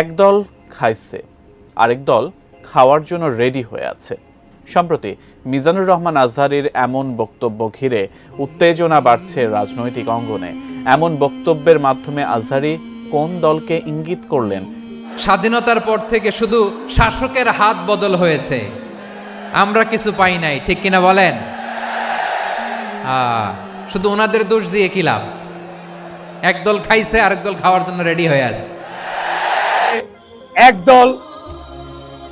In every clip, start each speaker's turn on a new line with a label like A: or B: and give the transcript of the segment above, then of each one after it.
A: একদল খাইছে, আরেক দল খাওয়ার জন্য রেডি হয়ে আছে। সম্প্রতি মিজানুর রহমান আজহারির এমন বক্তব্য ঘিরে উত্তেজনা বাড়ছে রাজনৈতিক অঙ্গনে। এমন বক্তব্যের মাধ্যমে আজহারি কোন দলকে ইঙ্গিত করলেন?
B: স্বাধীনতার পর থেকে শুধু শাসকের হাত বদল হয়েছে। আমরা কিছু পাই নাই, ঠিক কিনা বলেন? শুধু ওনাদের দোষ দিয়ে কি লাভ? একদল খাইছে, আরেক দল খাওয়ার জন্য রেডি হয়ে আছে।
C: এক দল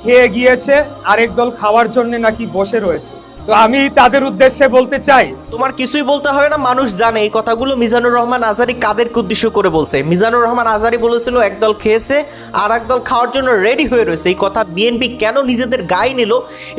C: খেয়ে গিয়েছে আরেক দল খাওয়ার জন্য নাকি বসে রয়েছে। তো আমি তাদের উদ্দেশ্যে বলতে চাই।
D: তোমার কিছুই বলতে হবে না, মানুষ জানে। এই কথাগুলো মিজানুর রহমান আজারি কাদেরকে উদ্দেশ্য করে বলছে? মিজানুর রহমান আজারি বলেছিল, একদল খেয়েছে আর একদল খাওয়ার জন্য রেডি হয়ে রয়েছে। এই কথা বিএনপি কেন নিজেদের গায়ে নিল?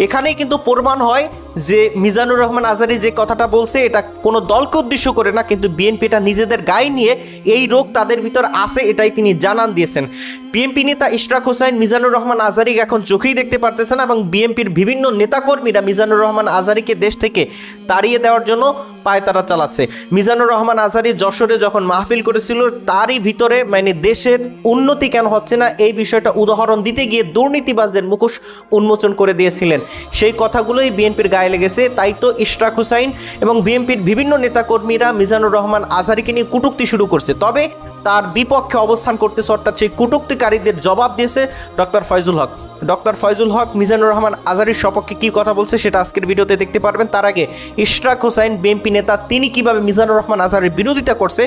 D: এখানেই কিন্তু প্রমাণ হয় যে মিজানুর রহমান আজারি যে কথাটা বলছে, এটা কোনো দলকে উদ্দেশ্য করে না, কিন্তু বিএনপি এটা নিজেদের গায়ে নিয়ে এই রোগ তাদের ভিতর আছে, এটাই তিনি জানান দিয়েছেন। বিএনপি নেতা ইশরাক হোসাইন মিজানুর রহমান আজারিকে এখন চোখেই দেখতে পারতেছেন এবং বিএনপির বিভিন্ন নেতাকর্মীরা মিজানুর রহমান আজারিকে দেশ থেকে তাড়িয়ে দেওয়ার জন্য পায়তারা চালাচ্ছে। মিজানুর রহমান আজারি যশোরে যখন মাহফিল করেছিল, তারই ভিতরে মানে দেশের উন্নতি কেন হচ্ছে না, এই বিষয়টা উদাহরণ দিতে গিয়ে দুর্নীতিবাজদের মুখোশ উন্মোচন করে দিয়েছিলেন। সেই কথাগুলোই বিএনপির গায়ে লেগেছে, তাই তো ইশরাক হুসাইন এবং বিএনপির বিভিন্ন নেতাকর্মীরা মিজানুর রহমান আজারিকে নিয়ে কুটুক্তি শুরু করছে। তবে তার বিপক্ষে অবস্থান করতেছে অর্থাৎ সেই কুটুক্তিকারীদের জবাব দিয়েছে ডক্টর ফয়জুল হক। ডক্টর ফয়জুল হক মিজানুর রহমান আজারির সপক্ষে কি কথা বলছে সেটা আজকের ভিডিওতে দেখতে পারবেন। তার আগে ইশরাক হোসাইন বিএনপি নেতা তিনি কীভাবে মিজানুর রহমান আজহারের বিরোধিতা করছে,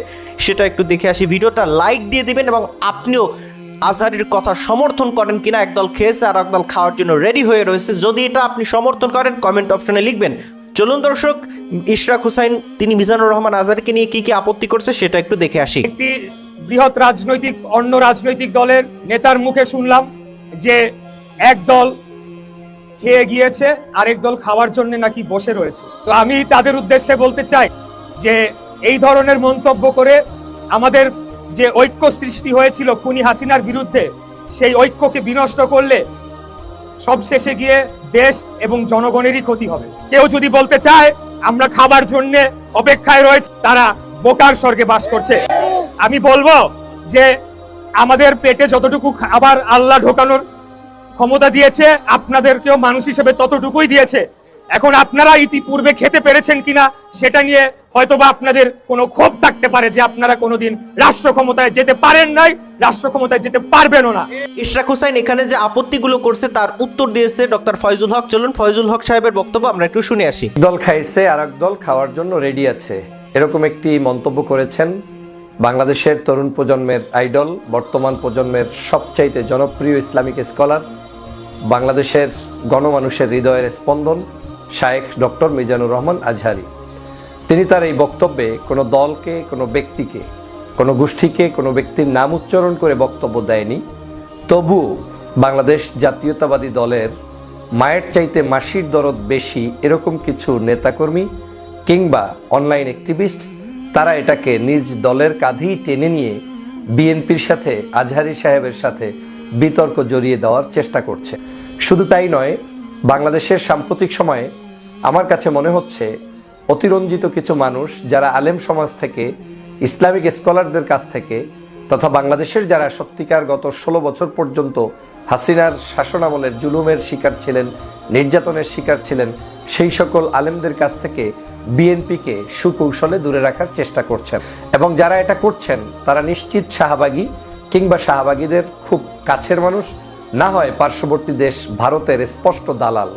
D: সেটা একটু দেখে আসি। ভিডিওটা লাইক দিয়ে দিবেন এবং আপনিও আজহারির কথা সমর্থন করেন কিনা একদল খেয়েছে আর একদল খাওয়ার জন্য রেডি হয়ে রয়েছে। যদি এটা আপনি সমর্থন করেন কমেন্ট অপশনে লিখবেন। চলুন দর্শক, ইশরাক হুসাইন, তিনি মিজানুর রহমান আজহারকে নিয়ে কি কি আপত্তি করছে, সেটা একটু দেখে আসি।
C: একটি বৃহৎ রাজনৈতিক, অন্য রাজনৈতিক দলের নেতার মুখে শুনলাম যে এক দল খেয়ে গিয়েছে, আরেক দল খাওয়ার জন্য নাকি বসে রয়েছে। তো আমি তাদের উদ্দেশ্যে বলতে চাই যে, এই ধরনের মন্তব্য করে আমাদের যে ঐক্য সৃষ্টি হয়েছিল খুনি হাসিনার বিরুদ্ধে, সেই ঐক্যকে বিনষ্ট করলে সবশেষে গিয়ে দেশ এবং জনগণেরই ক্ষতি হবে। কেউ যদি বলতে চায়, আমরা খাবার জন্য অপেক্ষায় রয়েছে, তারা বোকার স্বর্গে বাস করছে। আমি বলব যে, আমাদের পেটে যতটুকু খাবার আল্লাহ ঢোকানোর ক্ষমতা দিয়েছে আপনাদেরকেও মানুষ হিসেবে ততটুকুই দিয়েছে। এখন আপনারা ইতিপূর্বে খেতে পেরেছেন কিনা সেটা নিয়ে হয়তোবা আপনাদের কোনো ক্ষোভ থাকতে পারে যে আপনারা কোনোদিন রাষ্ট্র ক্ষমতায় যেতে পারেন নাই রাষ্ট্র ক্ষমতায় যেতে পারবেনও না।
D: ইশরাক হোসাইন এখানে যে আপত্তিগুলো করছে তার উত্তর দিয়েছে ডক্টর ফয়জুল হক। চলুন ফয়জুল হক সাহেবের বক্তব্য আমরা একটু শুনে আসি।
E: দল খাইছে আর এক দল খাওয়ার জন্য রেডি আছে। এরকম একটি মন্তব্য করেছেন বাংলাদেশের তরুণ প্রজন্মের আইডল বর্তমান প্রজন্মের সবচাইতে জনপ্রিয় ইসলামিক স্কলার বাংলাদেশের গণমানুষের হৃদয়ের স্পন্দন শায়েখ ডক্টর মিজানুর রহমান আজহারি। তিনি তার এই বক্তব্যে কোনো দলকে, কোনো ব্যক্তিকে, কোনো গোষ্ঠীকে, কোনো ব্যক্তির নাম উচ্চারণ করে বক্তব্য দেয়নি। তবুও বাংলাদেশ জাতীয়তাবাদী দলের মায়ের চাইতে মাসির দরদ বেশি এরকম কিছু নেতাকর্মী কিংবা অনলাইন অ্যাক্টিভিস্ট, তারা এটাকে নিজ দলের কাঁধেই টেনে নিয়ে বিএনপির সাথে, আজহারি সাহেবের সাথে বিতর্ক জড়িয়ে দেওয়ার চেষ্টা করছে। শুধু তাই নয়, বাংলাদেশের সাম্প্রতিক সময়ে আমার কাছে মনে হচ্ছে, অতিরঞ্জিত কিছু মানুষ যারা আলেম সমাজ থেকে, ইসলামিক স্কলারদের কাছ থেকে, তথা বাংলাদেশের যারা সত্যিকার গত ষোলো বছর পর্যন্ত হাসিনার শাসনামলের জুলুমের শিকার ছিলেন, নির্যাতনের শিকার ছিলেন, সেই সকল আলেমদের কাছ থেকে বিএনপিকে সুকৌশলে দূরে রাখার চেষ্টা করছেন। এবং যারা এটা করছেন, তারা নিশ্চিত শাহবাগী কিংবা শাহবাগীদের খুব কাছের মানুষ, না হয় পার্শ্ববর্তী দেশ ভারতের স্পষ্ট দালাল।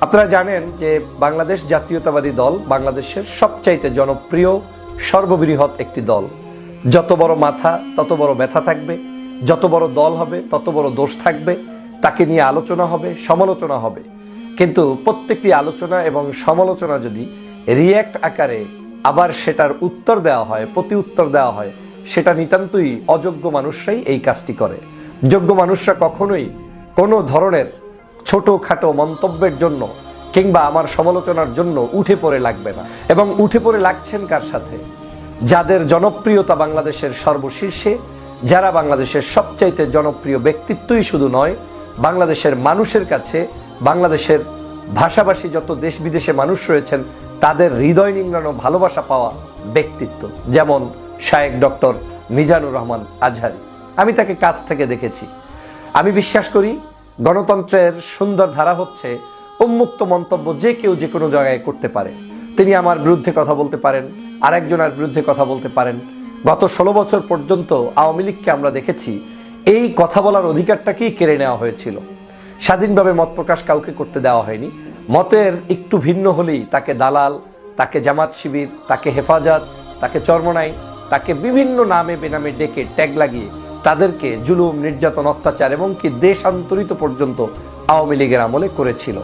E: আপনারা জানেন যে বাংলাদেশ জাতীয়তাবাদী দল বাংলাদেশের সবচাইতে জনপ্রিয়, সর্ববৃহৎ একটি দল। যত বড় মাথা, তত বড় ব্যথা থাকবে। যত বড় দল হবে, তত বড় দোষ থাকবে। তাকে নিয়ে আলোচনা হবে, সমালোচনা হবে। কিন্তু প্রত্যেকটি আলোচনা এবং সমালোচনা যদি রিয়্যাক্ট আকারে আবার সেটার উত্তর দেওয়া হয় প্রতি উত্তর দেওয়া হয়, সেটা নিতান্তই অযোগ্য মানুষরাই এই কাজটি করে। যোগ্য মানুষরা কখনোই কোনো ধরনের ছোটোখাটো মন্তব্যের জন্য কিংবা আমার সমালোচনার জন্য উঠে পড়ে লাগবে না। এবং উঠে পড়ে লাগছেন কার সাথে? যাদের জনপ্রিয়তা বাংলাদেশের সর্বশীর্ষে, যারা বাংলাদেশের সবচাইতে জনপ্রিয় ব্যক্তিত্বই শুধু নয়, বাংলাদেশের মানুষের কাছে, বাংলাদেশের ভাষাভাষী যত দেশ বিদেশে মানুষ রয়েছেন, তাদের হৃদয় নিংড়ানো ভালোবাসা পাওয়া ব্যক্তিত্ব। যেমন শায়েক ডক্টর মিজানুর রহমান আজহারি। আমি তাকে কাছ থেকে দেখেছি। আমি বিশ্বাস করি গণতন্ত্রের সুন্দর ধারা হচ্ছে উন্মুক্ত মন্তব্য যে কেউ যে কোনো জায়গায় করতে পারে। তিনি আমার বিরুদ্ধে কথা বলতে পারেন, আরেকজনের বিরুদ্ধে কথা বলতে পারেন। গত ষোলো বছর পর্যন্ত আওয়ামী লীগকে আমরা দেখেছি, এই কথা বলার অধিকারটাকেই কেড়ে নেওয়া হয়েছিল। স্বাধীনভাবে মত প্রকাশ কাউকে করতে দেওয়া হয়নি। মতের একটু ভিন্ন হলেই তাকে দালাল, তাকে জামাত শিবির, তাকে হেফাজত, তাকে চর্মনাই, তাকে বিভিন্ন নামে বেনামে ডেকে ট্যাগ লাগিয়ে তাদেরকে জুলুম, নির্যাতন, অত্যাচার এবং কি দেশান্তরিত পর্যন্ত আওয়ামী লীগের আমলে করেছিল।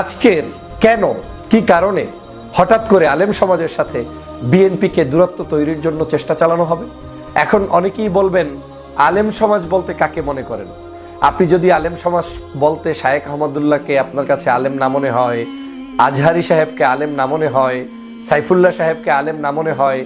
E: আজকের কেন, কি কারণে হঠাৎ করে আলেম সমাজের সাথে বিএনপিকে দূরত্ব তৈরির জন্য চেষ্টা চালানো হবে? এখন অনেকেই বলবেন, আলেম সমাজ বলতে কাকে মনে করেন? আপনি যদি আলেম সমাজ বলতে শায়েখ আহমদুল্লাহকে আপনার কাছে আলেম না মনে হয়, আজহারি সাহেবকে আলেম না মনে হয়, সাইফুল্লাহ সাহেবকে আলেম না মনে হয়,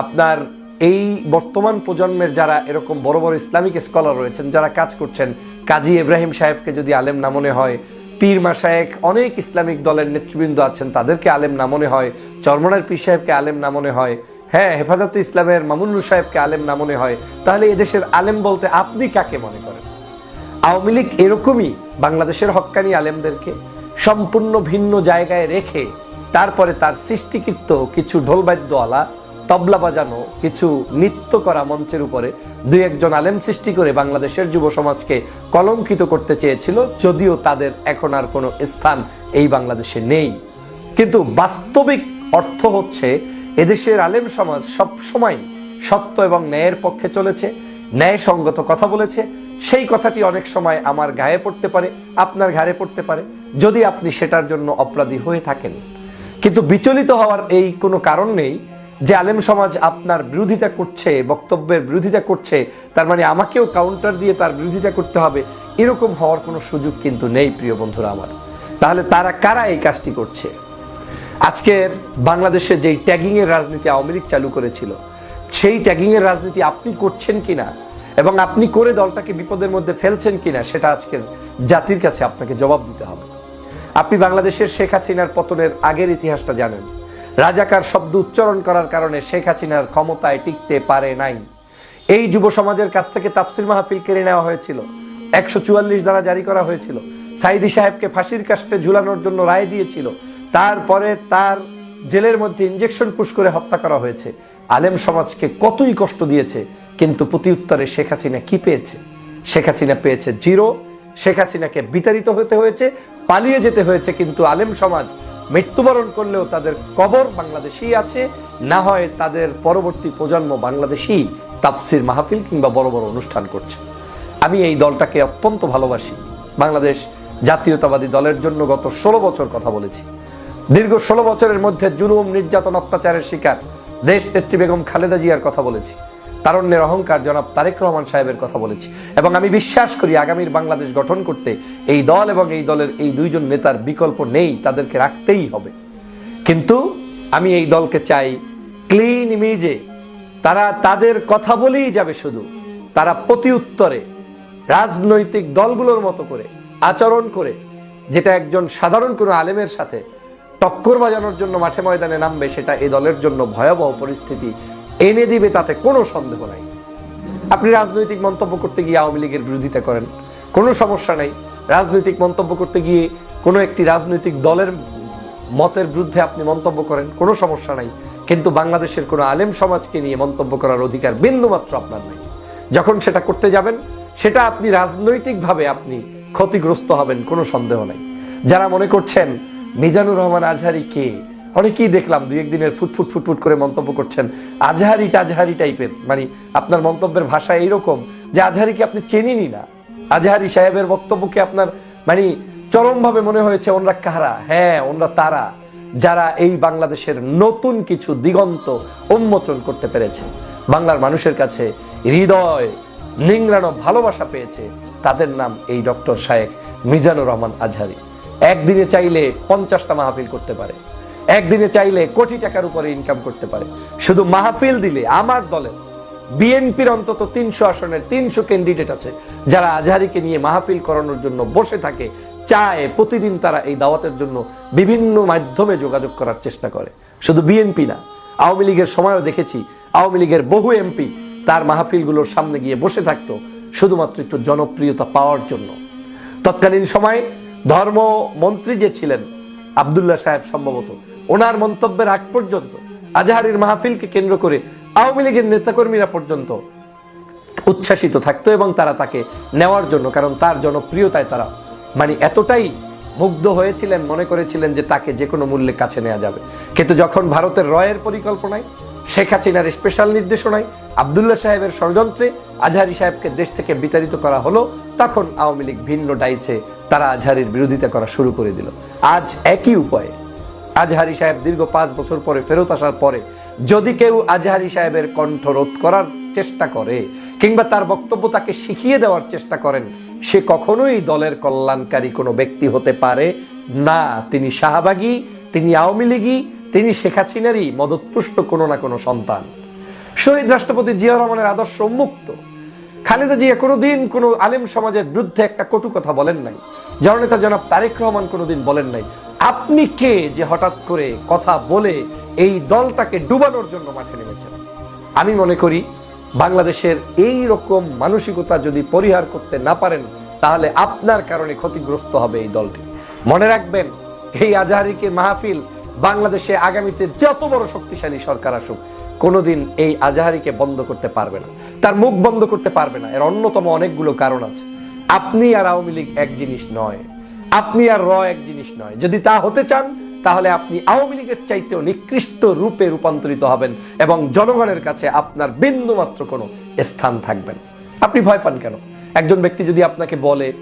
E: আপনার এই বর্তমান প্রজন্মের যারা এরকম বড় বড় ইসলামিক স্কলার রয়েছেন, যারা কাজ করছেন, কাজী ইব্রাহিম সাহেবকে যদি আলেম না মনে হয়, পীর মাসায়েক অনেক ইসলামিক দলের নেতৃবৃন্দ আছেন, তাদেরকে আলেম না মনে হয়, চরমনার পীর সাহেবকে আলেম না মনে হয় হ্যাঁ হেফাজতে ইসলামের মামুনুল সাহেবকে আলেম না মনে হয়, তাহলে এদেশের আলেম বলতে আপনি কাকে মনে করেন? আওয়ামী লীগ এরকমই বাংলাদেশের হক্কানি আলেমদেরকে সম্পূর্ণ ভিন্ন জায়গায় রেখে, তারপরে তার সৃষ্টিকৃত কিছু ঢোলবাদ্যওয়ালা তবলা বাজানো, কিছু নৃত্য করা মঞ্চের উপরে দুই একজন আলেম সৃষ্টি করে বাংলাদেশের যুব সমাজকে কলঙ্কিত করতে চেয়েছিল, যদিও তাদের এখন আর কোনো স্থান এই বাংলাদেশে নেই। কিন্তু বাস্তবিক অর্থ হচ্ছে, এদেশের আলেম সমাজ সব সময় সত্য এবং ন্যায়ের পক্ষে চলেছে, ন্যায়সঙ্গত কথা বলেছে। সেই কথাটি অনেক সময় আমার গায়ে পড়তে পারে, আপনার ঘাড়ে পড়তে পারে, যদি আপনি সেটার জন্য অপরাধী হয়ে থাকেন। কিন্তু বিচলিত হওয়ার এই কোনো কারণ নেই যে আলেম সমাজ আপনার বিরোধিতা করছে, বক্তব্যের বিরোধিতা করছে, তার মানে আমাকেও কাউন্টার দিয়ে তার বিরোধিতা করতে হবে, এরকম হওয়ার কোনো সুযোগ কিন্তু নেই প্রিয় বন্ধুরা আমার। তাহলে তারা কারা এই কাজটি করছে? আজকের বাংলাদেশে যেই ট্যাগিংয়ের রাজনীতি আওয়ামী লীগ চালু করেছিল, সেই ট্যাগিংয়ের রাজনীতি আপনি করছেন কিনা এবং আপনি করে দলটাকে বিপদের মধ্যে ফেলছেন কিনা, সেটা আজকের জাতির কাছে আপনাকে জবাব দিতে হবে। আপনি বাংলাদেশের শেখ হাসিনার পতনের আগের ইতিহাসটা জানেন। রাজাকার শব্দ উচ্চারণ করার কারণে শেখ হাসিনার ক্ষমতায় টিকতে পারে নাই। এই যুব সমাজের কাছ থেকে তাফসির মাহফিল কেড়ে নেওয়া হয়েছিল। একশো চুয়াল্লিশ দ্বারা জারি করা হয়েছিল। সাইদি সাহেবকে ফাঁসির কাস্টে ঝুলানোর জন্য রায় দিয়েছিল। তারপরে তার জেলের মধ্যে ইঞ্জেকশন পুশ করে হত্যা করা হয়েছে। আলেম সমাজকে কতই কষ্ট দিয়েছে, কিন্তু প্রতি উত্তরে শেখ হাসিনা কী পেয়েছে? শেখ হাসিনা পেয়েছে জিরো। শেখ হাসিনাকে বিতাড়িত হতে হয়েছে, পালিয়ে যেতে হয়েছে, কিন্তু আলেম সমাজ মৃত্যুবরণ করলেও তাদের কবর বাংলাদেশেই আছে, না হয় তাদের পরবর্তী প্রজন্ম বাংলাদেশেই তাপসির মাহফিল কিংবা বড় বড় অনুষ্ঠান করছে। আমি এই দলটাকে অত্যন্ত ভালোবাসি। বাংলাদেশ জাতীয়তাবাদী দলের জন্য গত ষোলো বছর কথা বলেছি। দীর্ঘ ষোলো বছরের মধ্যে জুলুম, নির্যাতন, অত্যাচারের শিকার দেশ নেত্রী বেগম খালেদা জিয়ার কথা বলেছি। তারণ্যের অহংকার জনাব তারেক রহমান সাহেবের কথা বলেছি। এবং আমি বিশ্বাস করি আগামীর বাংলাদেশ গঠন করতে এই দল এবং এই দলের এই দুইজন নেতার বিকল্প নেই, তাদেরকে রাখতেই হবে। কিন্তু আমি এই দলকে চাই ক্লিন ইমেজে তারা তাদের কথা বলেই যাবে শুধু। তারা প্রতি উত্তরে রাজনৈতিক দলগুলোর মতো করে, আচরণ করে, যেটা একজন সাধারণ কোনো আলেমের সাথে টক্কর বাজানোর জন্য মাঠে ময়দানে নামবে, সেটা এই দলের জন্য ভয়াবহ পরিস্থিতি এনে দিবে তাতে কোনো সন্দেহ নাই। আপনি রাজনৈতিক মন্তব্য করতে গিয়ে আওয়ামী লীগের বিরোধিতা করেন, কোনো সমস্যা নাই। রাজনৈতিক মন্তব্য করতে গিয়ে কোনো একটি রাজনৈতিক দলের মতের বিরুদ্ধে আপনি মন্তব্য করেন, কোনো সমস্যা নাই। কিন্তু বাংলাদেশের কোনো আলেম সমাজকে নিয়ে মন্তব্য করার অধিকার বিন্দুমাত্র আপনার নাই। যখন সেটা করতে যাবেন, সেটা আপনি রাজনৈতিকভাবে আপনি ক্ষতিগ্রস্ত হবেন, কোনো সন্দেহ নাই। যারা মনে করছেন, মিজানুর রহমান আজহারি কে? অনেকেই দেখলাম দুই একদিনের ফুটফুট ফুটফুট করে মন্তব্য করছেন, আজহারি টাজহারি টাইপের। মানে আপনার মন্তব্যের ভাষা এইরকম যে আজহারিকে আপনি চেনেনই না। আজহারি সাহেবের বক্তব্যকে আপনার মানে চরমভাবে মনে হয়েছে, ওনরা কারা? হ্যাঁ ওনরা তারা, যারা এই বাংলাদেশের নতুন কিছু দিগন্ত উন্মোচন করতে পেরেছে। বাংলার মানুষের কাছে হৃদয়, নিংড়ানো ভালোবাসা পেয়েছে, তাদের নাম এই ডক্টর শায়েখ মিজানুর রহমান আজহারি। একদিনে চাইলে পঞ্চাশটা মাহফিল করতে পারে। একদিনে চাইলে কোটি টাকার উপরে ইনকাম করতে পারে। শুধু মাহফিল দিলে, আমার দলের বিএনপির অন্তত তিনশো আসনের তিনশো ক্যান্ডিডেট আছে, যারা আজহারিকে নিয়ে মাহফিল করানোর জন্য বসে থাকে, চায়, প্রতিদিন তারা এই দাওয়াতের জন্য বিভিন্ন মাধ্যমে যোগাযোগ করার চেষ্টা করে। শুধু বিএনপি না, আওয়ামী লীগের সময়ও দেখেছি, আওয়ামী লীগের বহু এমপি তার মাহফিলগুলোর সামনে গিয়ে বসে থাকতো, শুধুমাত্র একটু জনপ্রিয়তা পাওয়ার জন্য। তৎকালীন সময়ে ধর্মমন্ত্রী যে ছিলেন, আবদুল্লাহ সাহেব সম্ভবত ওনার মন্তব্যের আগ পর্যন্ত আজহারির মাহফিলকে কেন্দ্র করে আওয়ামী লীগের নেতাকর্মীরা পর্যন্ত উচ্ছ্বাসিত থাকতো এবং তারা তাকে নেওয়ার জন্য, কারণ তার জনপ্রিয়তায় তারা মানে এতটাই মুগ্ধ হয়েছিলেন, মনে করেছিলেন যে তাকে যে কোনো মূল্যে কাছে নেওয়া যাবে। কিন্তু যখন ভারতের রয়ের পরিকল্পনায়, শেখ হাসিনার স্পেশাল নির্দেশনায় আবদুল্লাহ সাহেবের ষড়যন্ত্রে আজহারি সাহেবকে দেশ থেকে বিতাড়িত করা হলো, তখন আওয়ামী লীগ ভিন্ন ডাইছে, তারা আজহারির বিরোধিতা করা শুরু করে দিল। আজ একই উপায়ে আজহারি সাহেব দীর্ঘ পাঁচ বছর পরে ফেরত আসার পরে যদি কেউ আজহারি সাহেবের কণ্ঠ রোধ করার চেষ্টা করে কিংবা তার বক্তব্য তাকে শিখিয়ে দেওয়ার চেষ্টা করেন, সে কখনোই দলের কল্যাণকারী কোনো ব্যক্তি হতে পারে না। তিনি শাহবাগী, তিনি আওয়ামী লীগই তিনি শেখ হাসিনারই মদতপুষ্ট কোনো না কোনো সন্তান। শহীদ রাষ্ট্রপতি জিয়া রহমানের আদর্শ উন্মুক্ত। খালেদা জিয়া কোনোদিন কোনো আলেম সমাজের বিরুদ্ধে একটা কটু কথা বলেন নাই। জননেতা জনাব তারেক রহমান কোনোদিন বলেন নাই। আপনি কে যে হঠাৎ করে কথা বলে এই দলটাকে ডুবানোর জন্য মাঠে নেমেছেন? আমি মনে করি বাংলাদেশের এই রকম মানসিকতা যদি পরিহার করতে না পারেন, তাহলে আপনার কারণে ক্ষতিগ্রস্ত হবে এই দলটি। মনে রাখবেন, এই আজহারিকে মাহফিল বাংলাদেশে আগামীতে যত বড় শক্তিশালী সরকার আসুক, কোনোদিন এই আজাহারিকে বন্ধ করতে পারবে না। তার মুখ বন্ধ করতে পারবে না। এর অন্যতম অনেকগুলো কারণ আছে। আপনি আর আওয়ামী লীগ এক জিনিস নয়। আপনি আর র এক জিনিস নয়। যদি তা হতে চান, তাহলে আপনি আওয়ামী লীগের চাইতেও নিকৃষ্ট রূপে রূপান্তরিত হবেন এবং জনগণের কাছে আপনার বিন্দুমাত্র কোনো স্থান থাকবেন আপনি ভয় পান কেন? একজন ব্যক্তি যদি আপনাকে বলে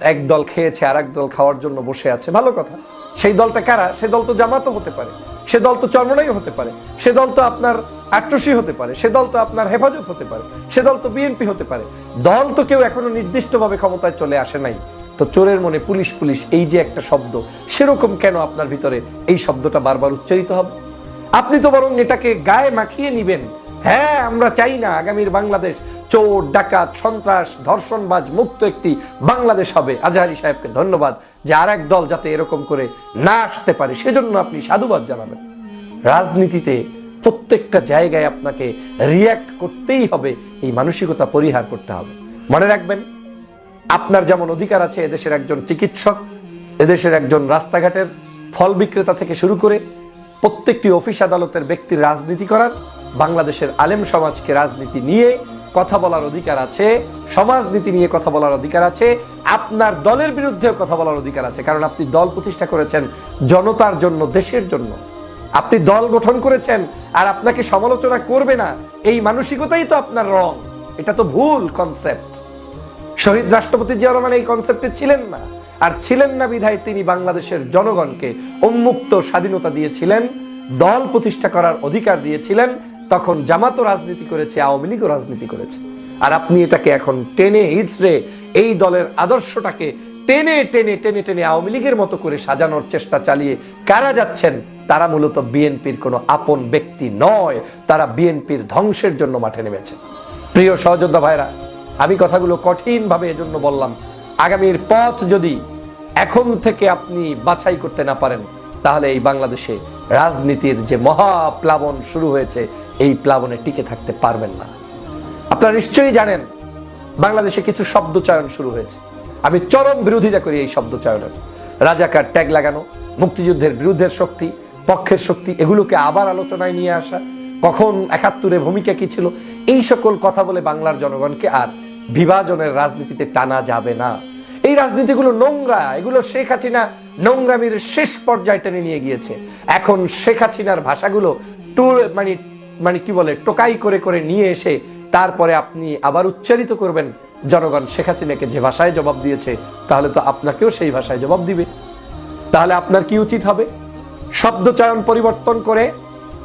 E: এক দল খেয়েছে আর এক দল খাওয়ার জন্য বসে আছে। ভালো কথা। সেই দলটা কারা? সে দল তো জামাতও হতে পারে। সে দল তো চরমনাই হতে পারে। সে দল তো আপনার আট্রসি হতে পারে। সে দল তো আপনার হেফাজত হতে পারে। সে দল তো বিএনপি হতে পারে। দল তো কেউ এখনও নির্দিষ্টভাবে ক্ষমতায় চলে আসে নাই। তো চোরের মনে পুলিশ পুলিশ এই যে একটা শব্দ, সেরকম কেন আপনার ভিতরে এই শব্দটা বারবার উচ্চারিত হবে? আপনি তো বরং এটাকে গায়ে মাখিয়ে নিবেন। হ্যাঁ আমরা চাই না আগামীর বাংলাদেশ চোর, ডাকাত, সন্ত্রাস, ধর্ষণবাজ, মুক্ত একটি বাংলাদেশ হবে। আজহারি সাহেবকে ধন্যবাদ যে আর এক দল যাতে এরকম করে না আসতে পারে, সেজন্য আপনি সাধুবাদ জানাবেন। রাজনীতিতে প্রত্যেকটা জায়গায় আপনাকে রিয়্যাক্ট করতেই হবে, এই মানসিকতা পরিহার করতে হবে। মনে রাখবেন আপনার যেমন অধিকার আছে এদেশের একজন চিকিৎসক, এদেশের একজন রাস্তাঘাটের ফল বিক্রেতা থেকে শুরু করে প্রত্যেকটি অফিস আদালতের ব্যক্তির রাজনীতি করার, বাংলাদেশের আলেম সমাজকে রাজনীতি নিয়ে কথা বলার অধিকার আছে, সমাজনীতি নিয়ে কথা বলার অধিকার আছে, আপনার দলের বিরুদ্ধেও কথা বলার অধিকার আছে। কারণ আপনি দল প্রতিষ্ঠা করেছেন জনতার জন্য, দেশের জন্য। আপনি দল গঠন করেছেন আর আপনাকে সমালোচনা করবে না। এই মানসিকতাই তো আপনার রং। এটা তো ভুল কনসেপ্ট শহীদ রাষ্ট্রপতি জিয়া রহমান এই কনসেপ্টে ছিলেন না। আর ছিলেন না বিধায় তিনি বাংলাদেশের জনগণকে উন্মুক্ত স্বাধীনতা দিয়েছিলেন, দল প্রতিষ্ঠা করার অধিকার দিয়েছিলেন, তখন জামাতও রাজনীতি করেছে, আওয়ামী লীগও রাজনীতি করেছে। আর আপনি এটাকে এখন টেনে হিচড়ে এই দলের আদর্শটাকে টেনে টেনে টেনে টেনে আওয়ামী লীগের মতো করে সাজানোর চেষ্টা চালিয়ে কারা যাচ্ছেন, তারা মূলত বিএনপির কোনো আপন ব্যক্তি নয়, তারা বিএনপির ধ্বংসের জন্য মাঠে নেমেছে। প্রিয় সহযোদ্ধা ভাইরা আমি কথাগুলো কঠিনভাবে এজন্য বললাম, আগামীর পথ যদি এখন থেকে আপনি বাছাই করতে না পারেন, তাহলে এই বাংলাদেশে রাজনীতির যে মহাপ্লাবন শুরু হয়েছে, এই প্লাবনে টিকে থাকতে পারবেন না। আপনারা নিশ্চয়ই জানেন, বাংলাদেশে কিছু শব্দ চয়ন শুরু হয়েছে। আমি চরম বিরোধিতা করি এই শব্দ চয়নের রাজাকার ট্যাগ লাগানো, মুক্তিযুদ্ধের বিরুদ্ধের শক্তি, পক্ষের শক্তি, এগুলোকে আবার আলোচনায় নিয়ে আসা, কখন একাত্তরে ভূমিকা কি ছিল, এই সকল কথা বলে বাংলার জনগণকে আর বিভাজনের রাজনীতিতে টানা যাবে না। এই রাজনীতিগুলো নোংরা, এগুলো শেখ হাসিনা নোংরামির শেষ পর্যায়ে টেনে নিয়ে গিয়েছে। এখন শেখ হাসিনার ভাষাগুলো টুর মানে মানে কি বলে, টোকাই করে করে নিয়ে এসে তারপরে আপনি আবার উচ্চারিত করবেন, জনগণ শেখ হাসিনাকে যে ভাষায় জবাব দিয়েছে, তাহলে তো আপনাকেও সেই ভাষায় জবাব দিবে। তাহলে আপনার কি উচিত হবে? শব্দ চয়ন পরিবর্তন করে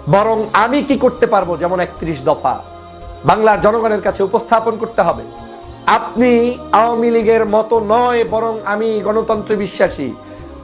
E: বরং আমি কি করতে পারব? যেমন একত্রিশ দফা। বাংলার জনগণের কাছে উপস্থাপন করতে হবে। আপনি আওয়ামী লীগের মতো নয় বরং আমি গণতন্ত্রে বিশ্বাসী,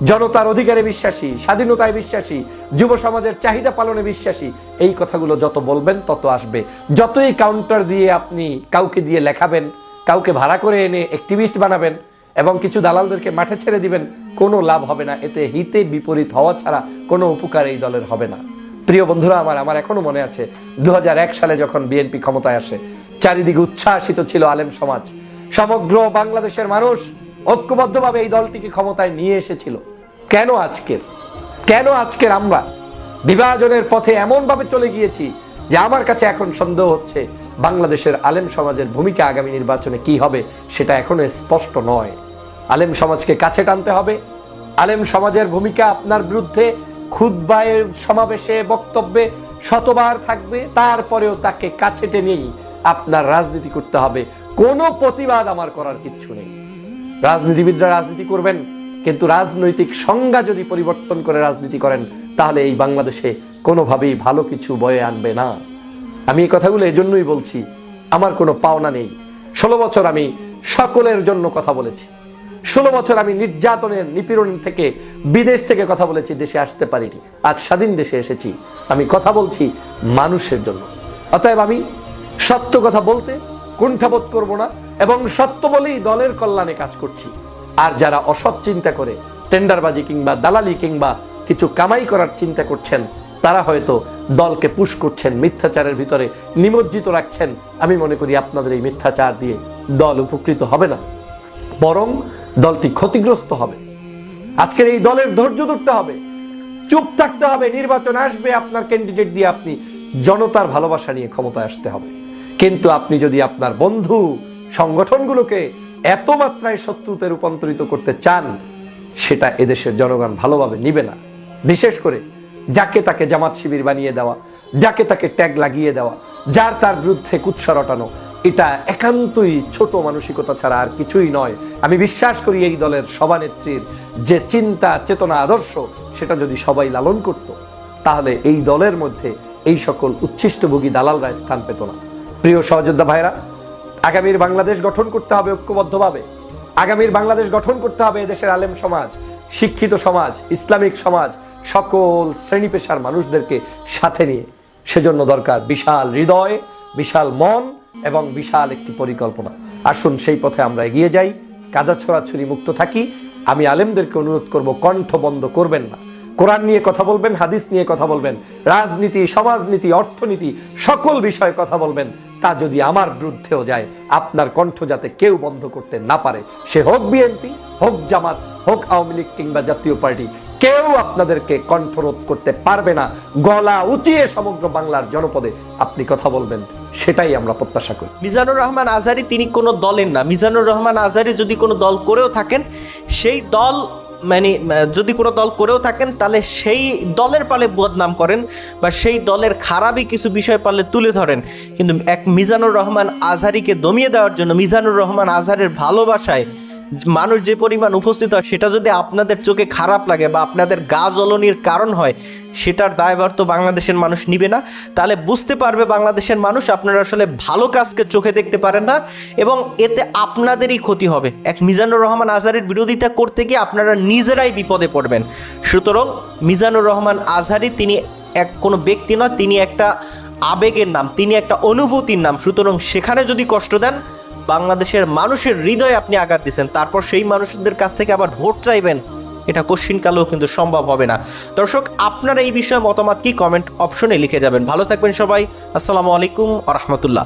E: জনতার অধিকারে বিশ্বাসী, স্বাধীনতায় বিশ্বাসী, যুব সমাজের চাহিদা পালনে বিশ্বাসী, এই কথাগুলো যত বলবেন তত আসবে। যতই কাউন্টার দিয়ে আপনি কাউকে দিয়ে লেখাবেন, কাউকে ভাড়া করে এনে অ্যাক্টিভিস্ট বানাবেন এবং কিছু দালালদেরকে মাঠে ছেড়ে দিবেন, কোনো লাভ হবে না। এতে হিতে বিপরীত হওয়া ছাড়া কোনো উপকার এই দলের হবে না। প্রিয় বন্ধুরা, আমার আমার এখনও মনে আছে দু হাজার এক সালে যখন বিএনপি ক্ষমতায় আসে চারিদিকে উচ্ছ্বাসিত ছিল আলেম সমাজ। সমগ্র বাংলাদেশের মানুষ ঐক্যবদ্ধভাবে এই দলটিকে ক্ষমতায় নিয়ে এসেছিল। কেন আজকের? কেন আজকের আমরা? বিভাজনের পথে এমনভাবে চলে গিয়েছি যে আমার কাছে এখন সন্দেহ হচ্ছে বাংলাদেশের আলেম সমাজের ভূমিকা আগামী নির্বাচনে কি হবে সেটা এখনও স্পষ্ট নয়। আলেম সমাজকে কাছে টানতে হবে। আলেম সমাজের ভূমিকা আপনার বিরুদ্ধে খুদ্বায়ের সমাবেশে বক্তব্যে শতবার থাকবে, তারপরেও তাকে কাছে টেনেই আপনার রাজনীতি করতে হবে। কোনো প্রতিবাদ আমার করার কিচ্ছু নেই। রাজনীতিবিদরা রাজনীতি করবেন, কিন্তু রাজনৈতিক সংজ্ঞা যদি পরিবর্তন করে রাজনীতি করেন, তাহলে এই বাংলাদেশে কোনোভাবেই ভালো কিছু বয়ে আনবে না। আমি এই কথাগুলো এজন্যই বলছি, আমার কোনো পাওনা নেই। ষোলো বছর আমি সকলের জন্য কথা বলেছি। ষোলো বছর আমি নির্যাতনের নিপীড়ন থেকে বিদেশ থেকে কথা বলেছি, দেশে আসতে পারিনি। আজ স্বাধীন দেশে এসেছি। আমি কথা বলছি মানুষের জন্য। অতএব আমি সত্য কথা বলতে কুণ্ঠাবোধ করব না এবং সত্য বলেই দলের কল্যাণে কাজ করছি। আর যারা অসৎ চিন্তা করে, টেন্ডারবাজি কিংবা দালালি কিংবা কিছু কামাই করার চিন্তা করছেন, তারা হয়তো দলকে পুশ করছেন, মিথ্যাচারের ভিতরে নিমজ্জিত রাখছেন। আমি মনে করি আপনাদের এই মিথ্যাচার দিয়ে দল উপকৃত হবে না। বরং দলটি ক্ষতিগ্রস্ত হবে। আজকের এই দলের ধৈর্য ধরতে হবে। চুপ থাকতে হবে। নির্বাচন আসবে। আপনার ক্যান্ডিডেট দিয়ে আপনি জনতার ভালোবাসা নিয়ে ক্ষমতায় আসতে হবে। কিন্তু আপনি যদি আপনার বন্ধু সংগঠনগুলোকে এত মাত্রায় শত্রুতে রূপান্তরিত করতে চান, সেটা এদেশের জনগণ ভালোভাবে নিবে না। বিশেষ করে যাকে তাকে জামাত শিবির বানিয়ে দেওয়া, যাকে তাকে ট্যাগ লাগিয়ে দেওয়া, যার তার বিরুদ্ধে কুৎসা রটানো, এটা একান্তই ছোট মানসিকতা ছাড়া আর কিছুই নয়। আমি বিশ্বাস করি এই দলের সভানেত্রীর যে চিন্তা, চেতনা, আদর্শ, সেটা যদি সবাই লালন করত, তাহলে এই দলের মধ্যে এই সকল উচ্ছিষ্টভোগী দালালরা স্থান পেত না। প্রিয় সহযোদ্ধা ভাইরা, আগামীর বাংলাদেশ গঠন করতে হবে ঐক্যবদ্ধভাবে। আগামীর বাংলাদেশ গঠন করতে হবে এদেশের আলেম সমাজ, শিক্ষিত সমাজ, ইসলামিক সমাজ, সকল শ্রেণি পেশার মানুষদেরকে সাথে নিয়ে। সেজন্য দরকার বিশাল হৃদয়, বিশাল মন এবং বিশাল একটি পরিকল্পনা। আসুন সেই পথে আমরা এগিয়ে যাই, কাদা ছড়াছড়ি মুক্ত থাকি। আমি আলেমদেরকে অনুরোধ করব, কণ্ঠ বন্ধ করবেন না। কোরআন নিয়ে কথা বলবেন, হাদিস নিয়ে কথা বলবেন, রাজনীতি, সমাজনীতি, অর্থনীতি, সকল বিষয়ে কথা বলবেন। তা যদি আমার বিরুদ্ধেও যায়, আপনার কণ্ঠ যাতে কেউ বন্ধ করতে না পারে। সে হোক বিএনপি হোক জামাত, হোক আওয়ামী লীগ কিংবা জাতীয় পার্টি, কেউ আপনাদেরকে কণ্ঠরোধ করতে পারবে না। গলা উঁচিয়ে সমগ্র বাংলার জনপদে আপনি কথা বলবেন, সেটাই আমরা প্রত্যাশা করি।
D: মিজানুর রহমান আজারি তিনি কোনো দলের না। মিজানুর রহমান আজারি যদি কোনো দল করেও থাকেন, সেই দল মানে যদি কোনো দল করেও থাকেন, তাহলে সেই দলের পালে বদনাম করেন বা সেই দলের খারাপই কিছু বিষয় পালে তুলে ধরেন। কিন্তু এক মিজানুর রহমান আজহারিকে দমিয়ে দেওয়ার জন্য, মিজানুর রহমান আজহারের ভালোবাসায় মানুষ যে পরিমাণ উপস্থিত হয়, সেটা যদি আপনাদের চোখে খারাপ লাগে বা আপনাদের গা জ্বলনির কারণ হয়, সেটার দায়ভার তো বাংলাদেশের মানুষ নিবে না। তাহলে বুঝতে পারবে বাংলাদেশের মানুষ আপনারা আসলে ভালো কাজকে চোখে দেখতে পারেন না এবং এতে আপনাদেরই ক্ষতি হবে। এক মিজানুর রহমান আজহারির বিরোধিতা করতে গিয়ে আপনারা নিজেরাই বিপদে পড়বেন। সুতরাং মিজানুর রহমান আজহারি তিনি এক কোনো ব্যক্তি নয়, তিনি একটা আবেগের নাম, তিনি একটা অনুভূতির নাম। সুতরাং সেখানে যদি কষ্ট দেন বাংলাদেশের মানুষের হৃদয়ে আপনি আঘাত দিচ্ছেন তারপর সেই মানুষদের কাছ থেকে আবার ভোট চাইবেন, এটা কোশ্চিনকালেও কিন্তু সম্ভব হবে না। দর্শক, আপনার এই বিষয়ে মতামত কি কমেন্ট অপশনে লিখে যাবেন। ভালো থাকবেন সবাই। আসসালামু আলাইকুম আ রহমতুল্লাহ।